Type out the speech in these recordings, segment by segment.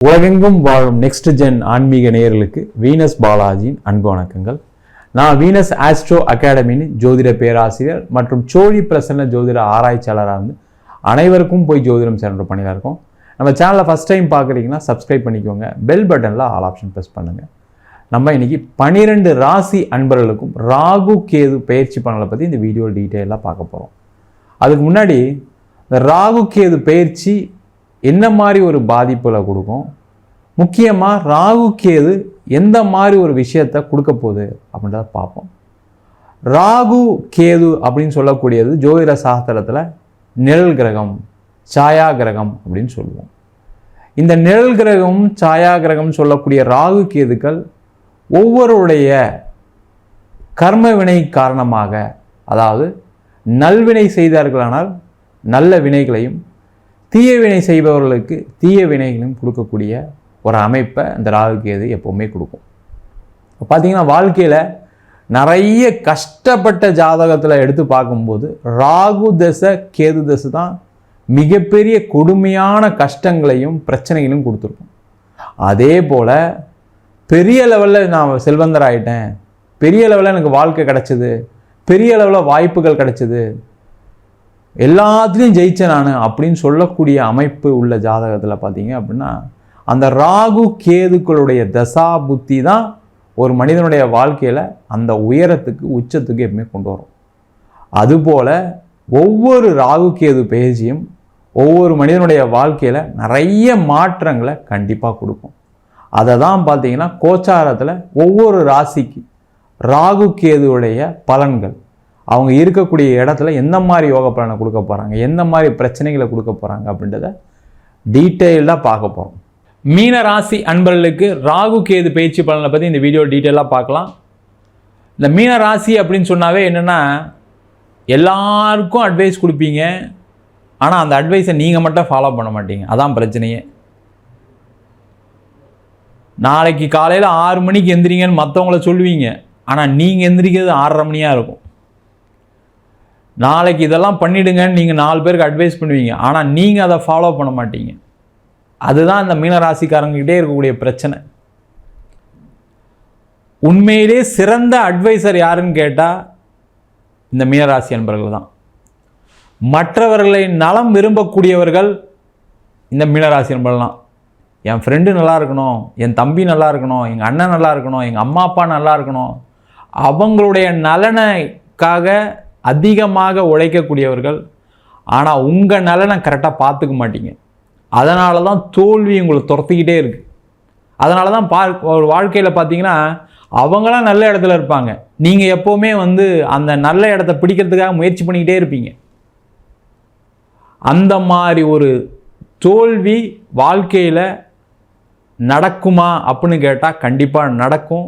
உலகெங்கும் வாழும் next gen ஆன்மீக நேயர்களுக்கு வீனஸ் பாலாஜியின் அன்பு வணக்கங்கள். நான் வீனஸ் ஆஸ்ட்ரோ அகாடமியின் ஜோதிட பேராசிரியர் மற்றும் சோழி பிரசன்ன ஜோதிட ஆராய்ச்சியாளராக இருந்து அனைவருக்கும் போய் ஜோதிடம் சேர்ந்த பணியாக இருக்கும். நம்ம சேனலை ஃபஸ்ட் டைம் பார்க்குறீங்கன்னா சப்ஸ்கிரைப் பண்ணிக்கோங்க. பெல் பட்டனில் ஆல் ஆப்ஷன் ப்ரெஸ் பண்ணுங்கள் நம்ம இன்றைக்கி பனிரெண்டு ராசி அன்பர்களுக்கும் ராகு கேது பயிற்சி பண்ணலை பற்றி இந்த வீடியோ டீட்டெயிலாக பார்க்க போகிறோம் அதுக்கு முன்னாடி இந்த ராகு கேது பயிற்சி என்ன மாதிரி ஒரு பாதிப்புகளை கொடுக்கும்? முக்கியமாக ராகு கேது எந்த மாதிரி ஒரு விஷயத்தை கொடுக்க போகுது அப்படின்றத பார்ப்போம். ராகு கேது அப்படின்னு சொல்லக்கூடியது ஜோதிட சாஸ்திரத்தில் நிழல் கிரகம் சாயா கிரகம் அப்படின்னு சொல்லுவோம். இந்த நிழல் கிரகம் சாயா கிரகம் சொல்லக்கூடிய ராகு கேதுக்கள் ஒவ்வொருடைய கர்ம வினை காரணமாக அதாவது நல்வினை செய்தார்களானால் நல்ல வினைகளையும் தீய வினை செய்பவர்களுக்கு தீய வினைகளும் கொடுக்கக்கூடிய ஒரு அமைப்பை இந்த ராகு கேது எப்போவுமே கொடுக்கும். பார்த்தீங்கன்னா வாழ்க்கையில் நிறைய கஷ்டப்பட்ட ஜாதகத்தில் எடுத்து பார்க்கும்போது ராகு தசை கேது தசை தான் மிகப்பெரிய கொடுமையான கஷ்டங்களையும் பிரச்சனைகளையும் கொடுத்துருக்கும். அதே போல் பெரிய லெவலில் நான் செல்வந்தர் ஆகிட்டேன் பெரிய லெவலில் எனக்கு வாழ்க்கை கிடச்சிது பெரிய அளவில் வாய்ப்புகள் கிடச்சிது எல்லாத்துலேயும் ஜெயித்தேன் நான் அப்படின்னு சொல்லக்கூடிய அமைப்பு உள்ள ஜாதகத்தில் பார்த்தீங்க அப்படின்னா அந்த ராகு கேதுக்களுடைய தசா புத்தி தான் ஒரு மனிதனுடைய வாழ்க்கையில் அந்த உயரத்துக்கு உச்சத்துக்கு எப்பவுமே கொண்டு வரும். அதுபோல் ஒவ்வொரு ராகு கேது பேஜியும் ஒவ்வொரு மனிதனுடைய வாழ்க்கையில் நிறைய மாற்றங்களை கண்டிப்பாக கொடுக்கும். அதை தான் பார்த்தீங்கன்னா கோச்சாரத்தில் ஒவ்வொரு ராசிக்கு ராகு கேதுவுடைய பலன்கள் அவங்க இருக்கக்கூடிய இடத்துல எந்த மாதிரி யோக பலனை கொடுக்க போகிறாங்க எந்த மாதிரி பிரச்சனைகளை கொடுக்க போகிறாங்க அப்படின்றத டீட்டெயில்டாக பார்க்க போகிறோம் மீன ராசி அன்பர்களுக்கு ராகு கேது பயிற்சி பலனை பற்றி இந்த வீடியோ டீட்டெயிலாக பார்க்கலாம். இந்த மீன ராசி அப்படின்னு சொன்னாவே என்னென்னா எல்லாருக்கும் அட்வைஸ் கொடுப்பீங்க. ஆனால் அந்த அட்வைஸை நீங்கள் மட்டும் ஃபாலோ பண்ண மாட்டீங்க. அதான் பிரச்சனையே. நாளைக்கு காலையில் ஆறு மணிக்கு எந்திரிங்கன்னு மற்றவங்கள சொல்லுவீங்க. ஆனால் நீங்கள் எந்திரிக்கிறது ஆறரை மணியாக இருக்கும். நாளைக்கு இதெல்லாம் பண்ணிடுங்கன்னு நீங்கள் நாலு பேருக்கு அட்வைஸ் பண்ணுவீங்க. ஆனால் நீங்கள் அதை ஃபாலோ பண்ண மாட்டீங்க. அதுதான் இந்த மீனராசிக்காரங்ககிட்டே இருக்கக்கூடிய பிரச்சனை. உண்மையிலே சிறந்த அட்வைசர் யாருன்னு கேட்டால் இந்த மீனராசி அன்பர்கள் தான். மற்றவர்களை நலம் விரும்பக்கூடியவர்கள் இந்த மீனராசி அன்பர்கள் தான். என் ஃப்ரெண்டு நல்லா இருக்கணும் என் தம்பி நல்லா இருக்கணும் எங்கள் அண்ணன் நல்லா இருக்கணும் எங்கள் அம்மா அப்பா நல்லா இருக்கணும். அவங்களுடைய நலனுக்காக அதிகமாக உழைக்கக்கூடியவர்கள் ஆனால் உங்கள் நலனை கரெக்டாக பார்த்துக்க மாட்டீங்க. அதனால தான் தோல்வி உங்களை துரத்திக்கிட்டே இருக்குது அதனால தான் பா ஒரு வாழ்க்கையில் பார்த்தீங்கன்னா அவங்களாம் நல்ல இடத்துல இருப்பாங்க. நீங்கள் எப்போவுமே வந்து அந்த நல்ல இடத்த பிடிக்கிறதுக்காக முயற்சி பண்ணிக்கிட்டே இருப்பீங்க. அந்த மாதிரி ஒரு தோல்வி வாழ்க்கையில் நடக்குமா அப்படின்னு கேட்டால் கண்டிப்பாக நடக்கும்.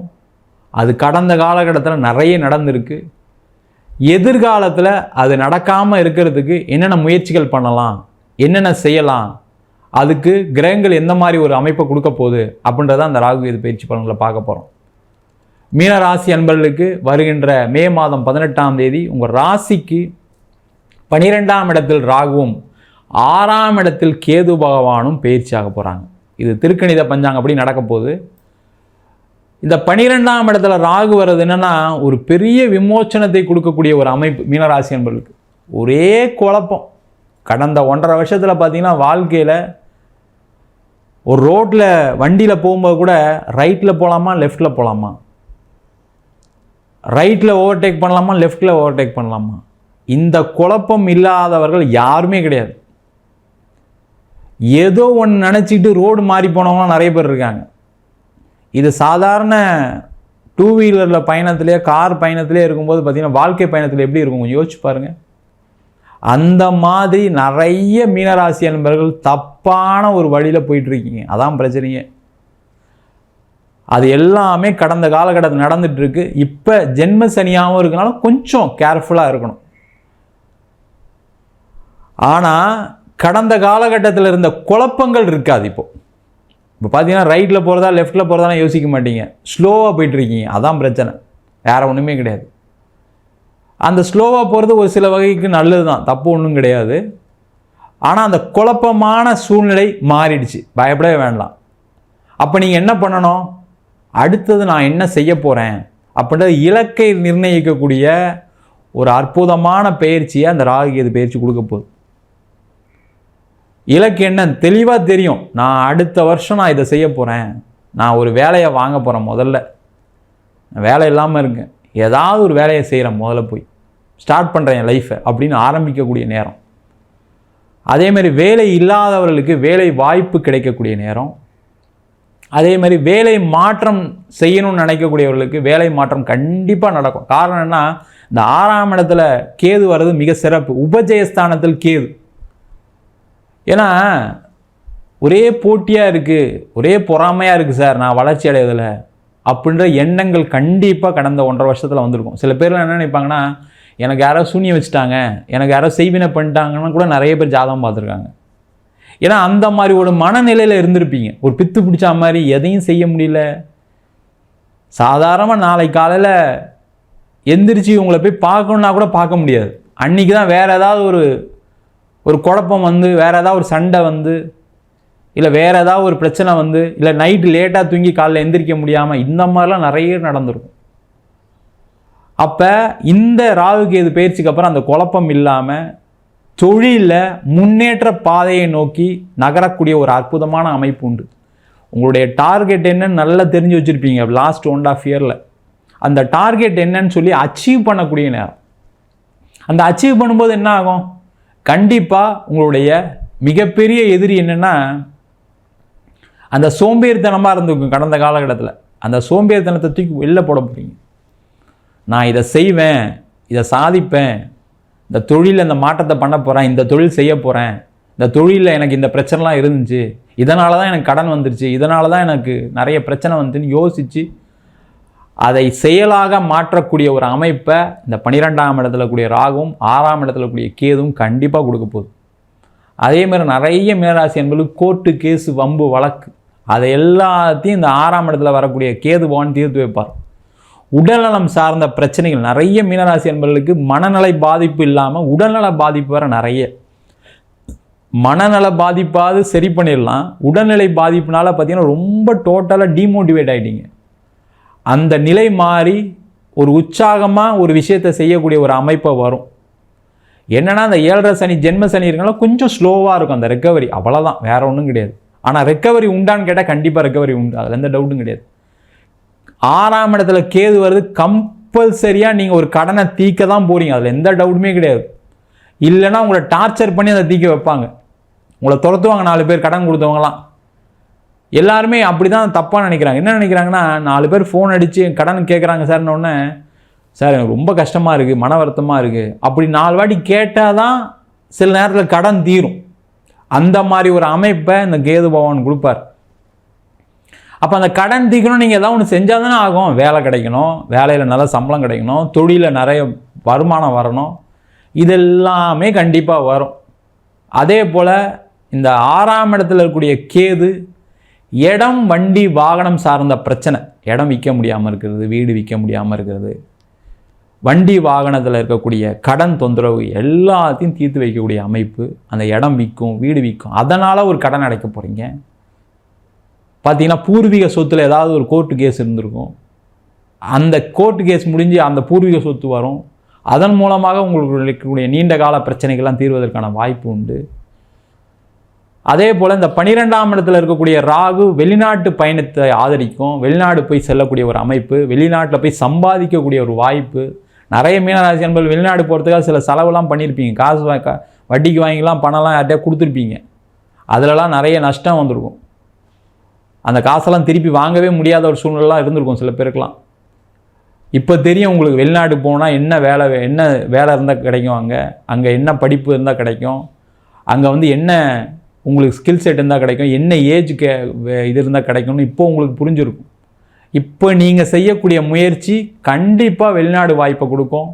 அது கடந்த காலகட்டத்தில் நிறைய நடந்திருக்கு. எதிர்காலத்தில் அது நடக்காமல் இருக்கிறதுக்கு என்னென்ன முயற்சிகள் பண்ணலாம்? என்னென்ன செய்யலாம்? அதுக்கு கிரகங்கள் எந்த மாதிரி ஒரு அமைப்பை கொடுக்க போகுது? அப்படின்றத அந்த ராகு இது பயிற்சி பலன்களை பார்க்க போகிறோம் மீன ராசி அன்பர்களுக்கு வருகின்ற மே மாதம் பதினெட்டாம் தேதி உங்கள் ராசிக்கு பனிரெண்டாம் இடத்தில் ராகுவும் ஆறாம் இடத்தில் கேது பகவானும் பயிற்சியாக போகிறாங்க இது திருக்கணித பஞ்சாங்க அப்படி நடக்க போகுது. இந்த பனிரெண்டாம் இடத்துல ராகு வர்றது என்னென்னா ஒரு பெரிய விமோச்சனத்தை கொடுக்கக்கூடிய ஒரு அமைப்பு மீனராசி என்பவர்களுக்கு ஒரே குழப்பம். கடந்த ஒன்றரை வருஷத்தில் பார்த்தீங்கன்னா வாழ்க்கையில் ஒரு ரோட்டில் வண்டியில் போகும்போது கூட ரைட்டில் போகலாமா லெஃப்டில் போகலாமா ரைட்டில் ஓவர்டேக் பண்ணலாமா லெஃப்டில் ஓவர்டேக் பண்ணலாமா? இந்த குழப்பம் இல்லாதவர்கள் யாருமே கிடையாது. ஏதோ ஒன்று நினச்சிக்கிட்டு ரோடு மாறி போனவங்களாம் நிறைய பேர் இருக்காங்க. இது சாதாரண டூ வீலரில் பயணத்திலே கார் பயணத்திலே இருக்கும்போது பார்த்திங்கன்னா வாழ்க்கை பயணத்தில் எப்படி இருக்கும்? கொஞ்சம் யோசிச்சு பாருங்கள் அந்த மாதிரி நிறைய மீனராசி அன்பர்கள் தப்பான ஒரு வழியில் போயிட்டுருக்கீங்க. அதான் பிரச்சனையே. அது எல்லாமே கடந்த காலகட்டத்தில் நடந்துகிட்ருக்கு இப்போ ஜென்ம சனியாகவும் இருக்கனால கொஞ்சம் கேர்ஃபுல்லாக இருக்கணும். ஆனால் கடந்த காலகட்டத்தில் இருந்த குழப்பங்கள் இருக்காது இப்போது இப்போ பார்த்தீங்கன்னா ரைட்டில் போகிறதா லெஃப்ட்டில் போகிறதா யோசிக்க மாட்டீங்க. ஸ்லோவாக போயிட்டுருக்கீங்க. அதான் பிரச்சனை. வேறு ஒன்றுமே கிடையாது. அந்த ஸ்லோவாக போகிறது ஒரு சில வகைக்கு நல்லது தான் தப்பு ஒன்றும் கிடையாது. ஆனால் அந்த குழப்பமான சூழ்நிலை மாறிடுச்சு. பயப்படவே வேண்டாம். அப்போ நீங்கள் என்ன பண்ணணும்? அடுத்தது நான் என்ன செய்ய போகிறேன் அப்படின்றது இலக்கை நிர்ணயிக்கக்கூடிய ஒரு அற்புதமான பயிற்சியை அந்த ராகு பயிற்சி கொடுக்க போகுது. இலக்கு என்ன? தெளிவாக தெரியும். நான் அடுத்த வருஷம் நான் இதை செய்ய போகிறேன் நான் ஒரு வேலையை வாங்க போகிறேன் முதல்ல. வேலை இல்லாமல் இருக்கேன் ஏதாவது ஒரு வேலையை செய்கிறேன் முதல்ல போய். ஸ்டார்ட் பண்ணுறேன் என் லைஃப்பை அப்படின்னு ஆரம்பிக்கக்கூடிய நேரம். அதே மாதிரி வேலை இல்லாதவர்களுக்கு வேலை வாய்ப்பு கிடைக்கக்கூடிய நேரம். அதே மாதிரி வேலை மாற்றம் செய்யணும்னு நினைக்கக்கூடியவர்களுக்கு வேலை மாற்றம் கண்டிப்பாக நடக்கும். காரணம் என்ன? இந்த ஆறாம் இடத்துல கேது வர்றது மிக சிறப்பு. உபஜயஸ்தானத்தில் கேது. ஏன்னா ஒரே போட்டியாக இருக்குது ஒரே பொறாமையாக இருக்குது சார் நான் வளர்ச்சி அடையதில்லை அப்படின்ற எண்ணங்கள் கண்டிப்பாக கடந்த ஒன்றரை வருஷத்தில் வந்திருக்கும். சில பேர்லாம் என்ன நினைப்பாங்கன்னா எனக்கு யாரோ சூனியம் வச்சுட்டாங்க எனக்கு யாரோ செய்வினை பண்ணிட்டாங்கன்னு கூட நிறைய பேர் ஜாதகம் பார்த்துருக்காங்க. ஏன்னா அந்த மாதிரி ஒரு மனநிலையில் இருந்திருப்பீங்க. ஒரு பித்து பிடிச்ச மாதிரி எதையும் செய்ய முடியல. சாதாரணமாக நாளை காலையில் எந்திரிச்சு உங்களை போய் பார்க்கணுன்னா கூட பார்க்க முடியாது. அன்றைக்கி தான் வேறு ஏதாவது ஒரு ஒரு குழப்பம் வந்து வேறு ஏதாவது ஒரு சண்டை வந்து இல்லை வேறு ஏதாவது ஒரு பிரச்சனை வந்து இல்லை நைட்டு லேட்டாக தூங்கி காலைல எந்திரிக்க முடியாமல் இந்த மாதிரிலாம் நிறைய நடந்திருக்கும். அப்போ இந்த ராகுக்கு எது பயிற்சிக்கு அப்புறம் அந்த குழப்பம் இல்லாமல் தொழிலில் முன்னேற்ற பாதையை நோக்கி நகரக்கூடிய ஒரு அற்புதமான அமைப்பு உண்டு. உங்களுடைய டார்கெட் என்னன்னு நல்லா தெரிஞ்சு வச்சுருப்பீங்க லாஸ்ட் ஒன் ஆஃப் இயரில் அந்த டார்கெட் என்னன்னு சொல்லி அச்சீவ் பண்ணக்கூடிய நேரம். அந்த அச்சீவ் பண்ணும்போது என்ன ஆகும்? கண்டிப்பாக உங்களுடைய மிகப்பெரிய எதிரி என்னென்னா அந்த சோம்பேறித்தனமாக இருந்துக்கும் கடந்த காலகட்டத்தில். அந்த சோம்பேறித்தனத்தை தூக்கி வெளில போட போகிறீங்க நான் இதை செய்வேன் இதை சாதிப்பேன் இந்த தொழிலில் இந்த மாற்றத்தை பண்ண போகிறேன் இந்த தொழில் செய்ய போகிறேன் இந்த தொழிலில் எனக்கு இந்த பிரச்சனைலாம் இருந்துச்சு இதனால தான் எனக்கு கடன் வந்துருச்சு இதனால தான் எனக்கு நிறைய பிரச்சனை வந்துச்சுன்னு யோசித்து அதை செயலாக மாற்றக்கூடிய ஒரு அமைப்பை இந்த பன்னிரெண்டாம் இடத்துல கூடிய ராகும் ஆறாம் இடத்துல கூடிய கேதும் கண்டிப்பாக கொடுக்க போகுது. அதே மாதிரி நிறைய மீனராசி என்பது கோர்ட்டு கேஸு வம்பு வழக்கு அதை எல்லாத்தையும் இந்த ஆறாம் இடத்துல வரக்கூடிய கேதுவான் தீர்த்து வைப்பார். உடல்நலம் சார்ந்த பிரச்சனைகள் நிறைய மீனராசி என்பவர்களுக்கு மனநலை பாதிப்பு இல்லாமல் உடல்நல பாதிப்பு வர நிறைய. மனநல பாதிப்பாவது சரி பண்ணிடலாம். உடல்நிலை பாதிப்புனால பார்த்தீங்கன்னா ரொம்ப டோட்டலாக டீமோட்டிவேட் ஆகிட்டீங்க அந்த நிலை மாறி ஒரு உற்சாகமாக ஒரு விஷயத்தை செய்யக்கூடிய ஒரு அமைப்பை வரும். என்னன்னா அந்த ஏழரை சனி ஜென்ம சனி இருக்கலாம் கொஞ்சம் ஸ்லோவாக இருக்கும் அந்த ரெக்கவரி அவ்வளோதான் வேறு ஒன்றும் கிடையாது. ஆனால் ரெக்கவரி உண்டான்னு கேட்டால் கண்டிப்பாக ரெக்கவரி உண்டு. அதில் எந்த டவுட்டும் கிடையாது. ஆறாம் இடத்துல கேது வருது கம்பல்சரியாக நீங்கள் ஒரு கடனை தீக்க தான் போகிறீங்க அதில் எந்த டவுட்டுமே கிடையாது. இல்லைன்னா உங்களை டார்ச்சர் பண்ணி அதை தீக்க வைப்பாங்க. உங்களை துரத்துவாங்க நாலு பேர் கடன் கொடுத்தவங்களாம் எல்லாருமே அப்படி தான் தப்பாக நினைக்கிறாங்க. என்ன நினைக்கிறாங்கன்னா நாலு பேர் ஃபோன் அடித்து கடன் கேட்குறாங்க சார்னோடனே சார் எனக்கு ரொம்ப கஷ்டமாக இருக்குது மன வருத்தமாக இருக்குது அப்படி நாலு வாட்டி கேட்டால் தான் சில நேரத்தில் கடன் தீரும். அந்த மாதிரி ஒரு அமைப்பை இந்த கேது பகவான் கொடுப்பார். அப்போ அந்த கடன் தீக்கணும் நீங்கள் ஏதாவது ஒன்று செஞ்சால் தானே ஆகும். வேலை கிடைக்கணும் வேலையில் நல்ல சம்பளம் கிடைக்கணும் தொழிலில் நிறைய வருமானம் வரணும். இதெல்லாமே கண்டிப்பாக வரும். அதே போல் இந்த ஆறாம் இடத்துல இருக்கக்கூடிய கேது இடம் வண்டி வாகனம் சார்ந்த பிரச்சனை. இடம் விற்க முடியாமல் இருக்கிறது வீடு விற்க முடியாமல் இருக்கிறது. வண்டி வாகனத்தில் இருக்கக்கூடிய கடன் தொந்தரவு எல்லாத்தையும் தீர்த்து வைக்கக்கூடிய அமைப்பு அந்த இடம் விற்கும் வீடு விற்கும். அதனால் ஒரு கடன் அடைக்க போகிறீங்க பார்த்தீங்கன்னா பூர்வீக சொத்தில் ஏதாவது ஒரு கோர்ட்டு கேஸ் இருந்திருக்கும். அந்த கோர்ட்டு கேஸ் முடிஞ்சு அந்த பூர்வீக சொத்து வரும். அதன் மூலமாக உங்களுக்கு இருக்கக்கூடிய நீண்ட கால பிரச்சனைகள்லாம் தீர்வதற்கான வாய்ப்பு உண்டு. அதே போல் இந்த பனிரெண்டாம் இடத்துல இருக்கக்கூடிய ராகு வெளிநாட்டு பயணத்தை ஆதரிக்கும். வெளிநாடு போய் செல்லக்கூடிய ஒரு அமைப்பு வெளிநாட்டில் போய் சம்பாதிக்கக்கூடிய ஒரு வாய்ப்பு. நிறைய மீனராசி அன்பர்கள் வெளிநாடு போகிறதுக்காக சில செலவுலாம் பண்ணியிருப்பீங்க. காசு வட்டிக்கு வாங்கிலாம் பணம்லாம் யார்கிட்டயா கொடுத்துருப்பீங்க. அதிலலாம் நிறைய நஷ்டம் வந்திருக்கும். அந்த காசெல்லாம் திருப்பி வாங்கவே முடியாத ஒரு சூழ்நிலாம் இருந்திருக்கும் சில பேருக்கெலாம் இப்போ தெரியும் உங்களுக்கு வெளிநாடு போனால் என்ன வேலை வே- என்ன வேலை இருந்தால் கிடைக்கும் அங்கே? அங்கே என்ன படிப்பு இருந்தால் கிடைக்கும்? அங்கே வந்து என்ன உங்களுக்கு ஸ்கில் செட் இருந்தால் கிடைக்கும். என்ன ஏஜ் கே இது இருந்தால் கிடைக்கும்னு இப்போ உங்களுக்கு புரிஞ்சிருக்கும். இப்போ நீங்கள் செய்யக்கூடிய முயற்சி கண்டிப்பாக வெளிநாடு வாய்ப்பை கொடுக்கும்.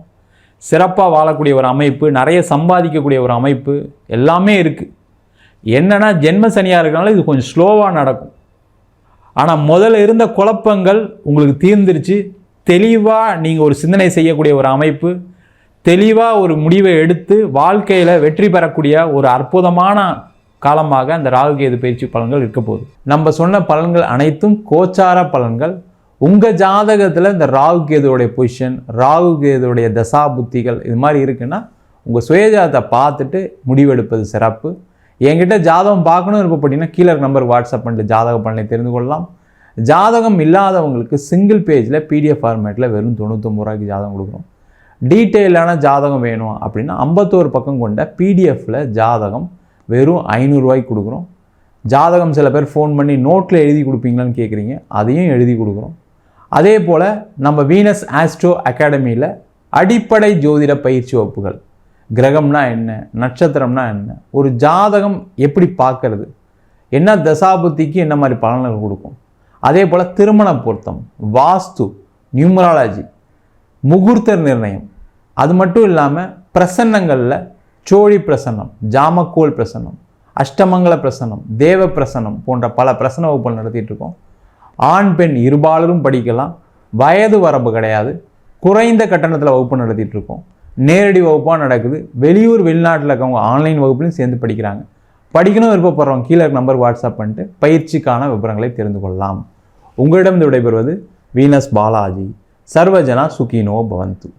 சிறப்பாக வாழக்கூடிய ஒரு அமைப்பு நிறைய சம்பாதிக்கக்கூடிய ஒரு அமைப்பு எல்லாமே இருக்குது என்னென்னா ஜென்ம சனியாக இருக்கனால இது கொஞ்சம் ஸ்லோவாக நடக்கும். ஆனால் முதல்ல இருந்த குழப்பங்கள் உங்களுக்கு தீர்ந்துருச்சு. தெளிவாக நீங்கள் ஒரு சிந்தனை செய்யக்கூடிய ஒரு அமைப்பு தெளிவாக ஒரு முடிவை எடுத்து வாழ்க்கையில் வெற்றி பெறக்கூடிய ஒரு அற்புதமான காலமாக அந்த ராகு கேது பயிற்சி பலன்கள் இருக்க போகுது. நம்ம சொன்ன பலன்கள் அனைத்தும் கோச்சார பலன்கள். உங்கள் ஜாதகத்தில் இந்த ராகு கேதுவோடைய பொசிஷன் ராகு கேதுவோடைய தசா புத்திகள் இது மாதிரி இருக்குன்னா உங்கள் சுயஜாதத்தை பார்த்துட்டு முடிவெடுப்பது சிறப்பு. என்கிட்ட ஜாதகம் பார்க்கணும் இருப்பப்பட்டீங்கன்னா கீழே நம்பர் வாட்ஸ்அப் பண்ணிட்டு ஜாதக பலனை தெரிந்து கொள்ளலாம். ஜாதகம் இல்லாதவங்களுக்கு சிங்கிள் பேஜில் பிடிஎஃப் ஃபார்மேட்டில் வெறும் தொண்ணூத்தொம்பது ரூபாய்க்கு ஜாதகம் கொடுக்குறோம் டீட்டெயிலான ஜாதகம் வேணும் அப்படின்னா ஐம்பத்தோரு பக்கம் கொண்ட பிடிஎஃப்பில் ஜாதகம் வெறும் ஐநூறுரூவாய்க்கு கொடுக்குறோம். ஜாதகம் சில பேர் ஃபோன் பண்ணி நோட்டில் எழுதி கொடுப்பீங்களான்னு கேட்குறீங்க அதையும் எழுதி கொடுக்குறோம். அதே போல் நம்ம வீனஸ் ஆஸ்ட்ரோ அகாடமியில் அடிப்படை ஜோதிட பயிற்சி வகுப்புகள். கிரகம்னா என்ன? நட்சத்திரம்னா என்ன? ஒரு ஜாதகம் எப்படி பார்க்கறது? என்ன தசாபுத்திக்கு என்ன மாதிரி பலன்கள் கொடுக்கும்? அதே போல் திருமண பொருத்தம் வாஸ்து நியூமராலஜி முகூர்த்த நிர்ணயம். அது மட்டும் இல்லாமல் பிரசன்னங்களில் சோழி பிரசன்னம் ஜாமக்கோல் பிரசன்னம் அஷ்டமங்கல பிரசன்னம் தேவ பிரசனம் போன்ற பல பிரசன்ன வகுப்புகள் நடத்திட்டு இருக்கோம். ஆண் பெண் இருபாலரும் படிக்கலாம். வயது வரம்பு கிடையாது. குறைந்த கட்டணத்தில் வகுப்பு நடத்திட்டு இருக்கோம். நேரடி வகுப்பாக நடக்குது. வெளியூர் வெளிநாட்டில் இருக்கவங்க ஆன்லைன் வகுப்புலையும் சேர்ந்து படிக்கிறாங்க. படிக்கணும் விருப்பப்படுறவங்க கீழே நம்பர் வாட்ஸ்அப் பண்ணிட்டு பயிற்சிக்கான விவரங்களை தெரிந்து கொள்ளலாம். உங்களிடம் விடைபெறுவது வீனஸ் பாலாஜி. சர்வஜனா சுகினோ பவந்து.